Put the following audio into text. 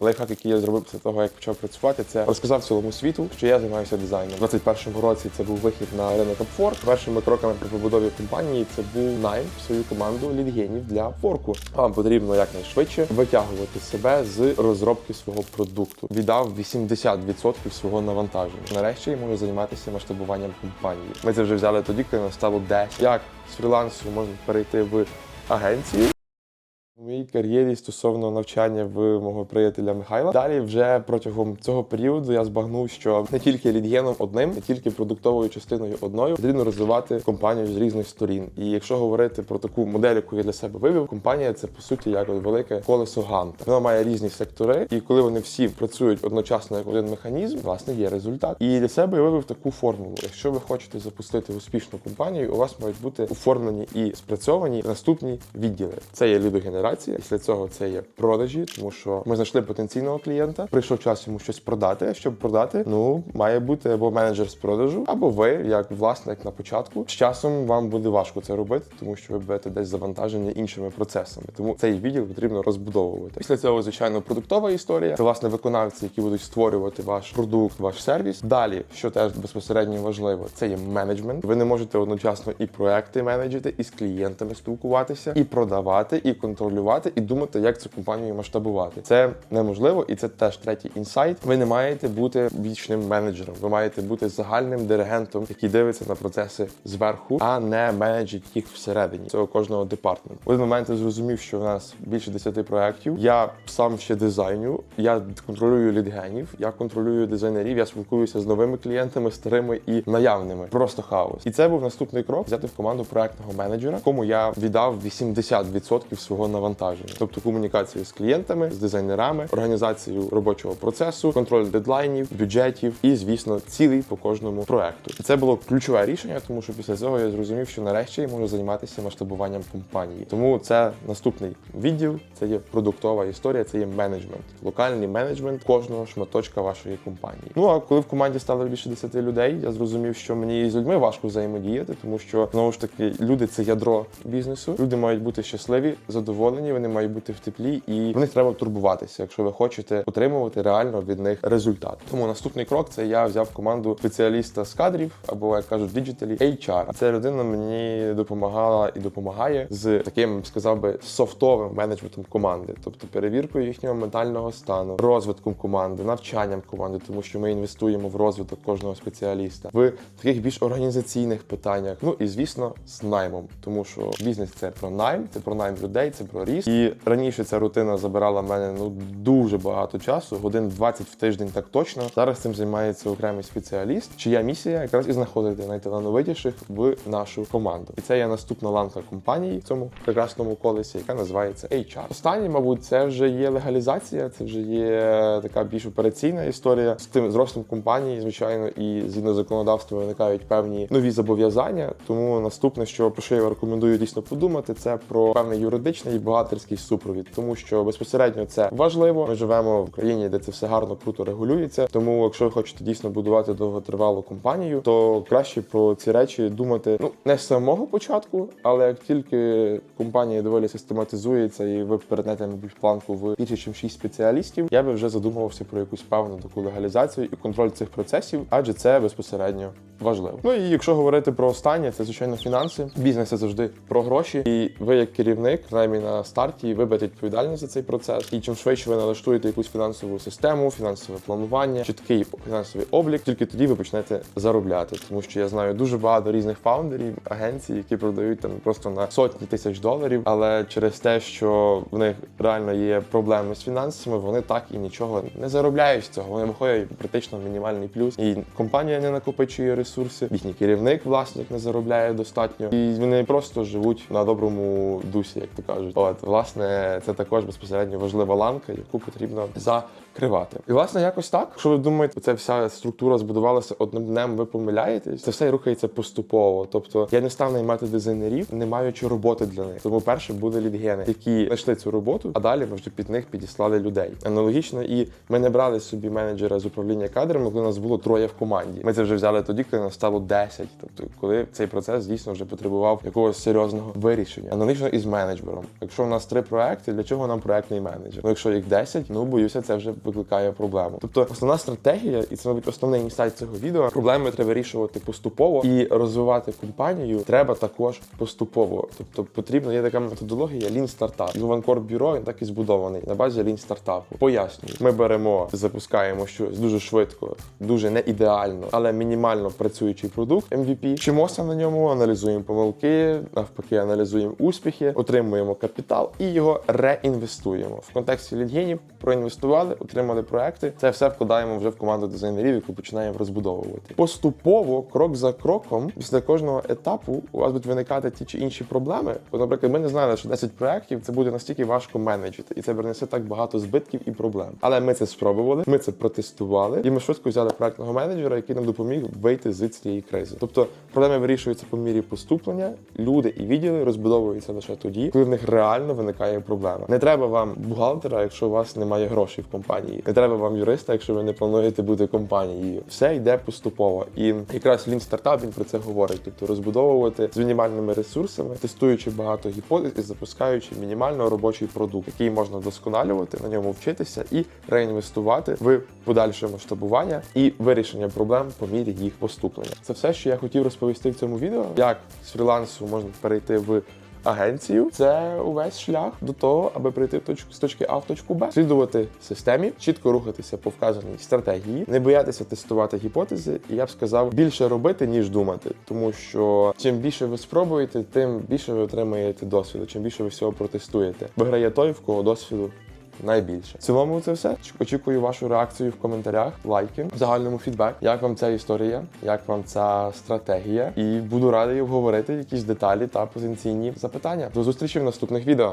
Лайфхак, який я зробив після того, як почав працювати, це розказав цілому світу, що я займаюся дизайном. У 21-му році це був вихід на ринок Upwork. Першими кроками при побудові компанії це був найм свою команду лідгенів для Upwork. Вам потрібно якнайшвидше витягувати себе з розробки свого продукту. Віддав 80% свого навантаження. Нарешті я можу займатися масштабуванням компанії. Ми це вже взяли тоді, коли нам стало 10. Як з фрілансу можна перейти в агенцію. Моїй кар'єрі стосовно навчання в мого приятеля Михайла. Далі вже протягом цього періоду я збагнув, що не тільки лідгеном одним, не тільки продуктовою частиною одною потрібно розвивати компанію з різних сторін. І якщо говорити про таку модель, яку я для себе вивів, компанія це по суті як велике колесо ганта. Вона має різні сектори, і коли вони всі працюють одночасно як один механізм, власне є результат. І для себе я вивів таку формулу. Якщо ви хочете запустити успішну компанію, у вас мають бути оформлені і спрацьовані наступні відділи. Це є лідогенерація. Після цього це є продажі, тому що ми знайшли потенційного клієнта. Прийшов час йому щось продати. Щоб продати, ну має бути або менеджер з продажу, або ви, як власник на початку. З часом вам буде важко це робити, тому що ви будете десь завантажені іншими процесами. Тому цей відділ потрібно розбудовувати. Після цього, звичайно, продуктова історія. Це власне виконавці, які будуть створювати ваш продукт, ваш сервіс. Далі, що теж безпосередньо важливо, це є менеджмент. Ви не можете одночасно і проекти менеджити, і з клієнтами спілкуватися, і продавати, і контролювати, і думати, як цю компанію масштабувати. Це неможливо, і це теж третій інсайт. Ви не маєте бути вічним менеджером. Ви маєте бути загальним диригентом, який дивиться на процеси зверху, а не менеджить їх всередині цього кожного департменту. Один момент я зрозумів, що в нас більше 10 проєктів. Я сам ще дизайню, я контролюю лідгенів, я контролюю дизайнерів, я спілкуюся з новими клієнтами, старими і наявними. Просто хаос. І це був наступний крок взяти в команду проектного менеджера, кому я віддав 80% свого навантаження, тобто комунікацію з клієнтами, з дизайнерами, організацію робочого процесу, контроль дедлайнів, бюджетів і, звісно, цілий по кожному проекту. Це було ключове рішення, тому що після цього я зрозумів, що нарешті я можу займатися масштабуванням компанії. Тому це наступний відділ, це є продуктова історія, це є менеджмент, локальний менеджмент кожного шматочка вашої компанії. Ну а коли в команді стало більше 10 людей, я зрозумів, що мені з людьми важко взаємодіяти, тому що знову ж таки люди це ядро бізнесу. Люди мають бути щасливі, задоволені, вони мають бути в теплі, і в них треба турбуватися, якщо ви хочете отримувати реально від них результат. Тому наступний крок це я взяв команду спеціаліста з кадрів або як кажуть, діджиталі HR. Ця людина мені допомагала і допомагає з таким, сказав би, софтовим менеджментом команди, тобто перевіркою їхнього ментального стану, розвитком команди, навчанням команди, тому що ми інвестуємо в розвиток кожного спеціаліста, в таких більш організаційних питаннях. Ну і звісно, з наймом, тому що бізнес це про найм, це про найм людей, це про ріст. І раніше ця рутина забирала в мене ну дуже багато часу, годин 20 в тиждень, так точно. Зараз цим займається окремий спеціаліст, чия місія якраз і знаходити найталановитіших в нашу команду. І це є наступна ланка компанії в цьому прекрасному колесі, яка називається HR. Останнє, мабуть, це вже є легалізація, це вже є така більш операційна історія з тим зростом компанії, звичайно, і згідно законодавства виникають певні нові зобов'язання. Тому наступне, що про що я рекомендую дійсно подумати, це про певний юридичний і бухгалтерський супровід, тому що безпосередньо це важливо. Ми живемо в країні, де це все гарно круто регулюється. Тому, якщо ви хочете дійсно будувати довготривалу компанію, то краще про ці речі думати ну не з самого початку, але як тільки компанія доволі систематизується і ви перетнете мабуть, планку в більше, ніж 6 спеціалістів, я би вже задумувався про якусь певну таку легалізацію і контроль цих процесів, адже це безпосередньо важливо. Ну і якщо говорити про останнє, це звичайно фінанси. Бізнес це завжди про гроші, і ви як керівник, принаймні на старті, ви берете відповідальність за цей процес. І чим швидше ви налаштуєте якусь фінансову систему, фінансове планування, чіткий фінансовий облік, тільки тоді ви почнете заробляти. Тому що я знаю дуже багато різних фаундерів, агенцій, які продають там просто на сотні тисяч доларів, але через те, що в них реально є проблеми з фінансами, вони так і нічого не заробляють з цього. Вони виходять практично мінімальний плюс, і компанія не накопичує ресурси, їхній керівник, власник не заробляє достатньо, і вони просто живуть на доброму дусі, як то кажуть. От власне, це також безпосередньо важлива ланка, яку потрібно закривати. І власне, якось так. Якщо ви думаєте, ця вся структура збудувалася одним днем, ви помиляєтесь, це все рухається поступово. Тобто я не став наймати дизайнерів, не маючи роботи для них. Тому перше буде лідгени, які знайшли цю роботу, а далі ми вже під них підіслали людей. Аналогічно, і ми не брали собі менеджера з управління кадрами, коли нас було троє в команді. Ми це вже взяли тоді, коли частина стало 10. Тобто, коли цей процес дійсно вже потребував якогось серйозного вирішення. Аналогічно із менеджером. Якщо у нас три проекти, для чого нам проектний менеджер? Ну, якщо їх 10, ну боюся, це вже викликає проблему. Тобто, основна стратегія, і це мабуть основний інсайт цього відео. Проблеми треба вирішувати поступово і розвивати компанію треба також поступово. Тобто потрібна є така методологія Lean Startup. Ванкор бюро він так і збудований на базі Lean Startup. Пояснюю, ми беремо, запускаємо щось дуже швидко, дуже не ідеально, але мінімально працюючий продукт MVP. Вчимося на ньому, аналізуємо помилки, навпаки, аналізуємо успіхи, отримуємо капітал і його реінвестуємо. В контексті лідгенів проінвестували, отримали проекти. Це все вкладаємо вже в команду дизайнерів, яку починаємо розбудовувати. Поступово, крок за кроком, після кожного етапу у вас будуть виникати ті чи інші проблеми. От, наприклад, ми не знали, що 10 проєктів це буде настільки важко менеджити, і це принесе так багато збитків і проблем. Але ми це спробували, ми це протестували, і ми швидко взяли проектного менеджера, який нам допоміг вийти з цієї кризи. Тобто проблеми вирішуються по мірі поступлення, люди і відділи розбудовуються лише тоді, коли в них реально виникає проблема. Не треба вам бухгалтера, якщо у вас немає грошей в компанії. Не треба вам юриста, якщо ви не плануєте бути компанією. Все йде поступово. І якраз Lean Startup він про це говорить. Тобто розбудовувати з мінімальними ресурсами, тестуючи багато гіпотез і запускаючи мінімально робочий продукт, який можна вдосконалювати, на ньому вчитися і реінвестувати в подальше масштабування і вирішення проблем по мірі їх поступлення. Це все, що я хотів розповісти в цьому відео. Як з фрілансу можна перейти в агенцію. Це увесь шлях до того, аби прийти в точку з точки А в точку Б, слідувати системі, чітко рухатися по вказаній стратегії, не боятися тестувати гіпотези, і я б сказав більше робити ніж думати, тому що чим більше ви спробуєте, тим більше ви отримаєте досвіду. Чим більше ви всього протестуєте. Виграє той, в кого досвіду найбільше. В цілому це все. Очікую вашу реакцію в коментарях, лайки, в загальному фідбек. Як вам ця історія, як вам ця стратегія? І буду радий обговорити якісь деталі та потенційні запитання. До зустрічі в наступних відео.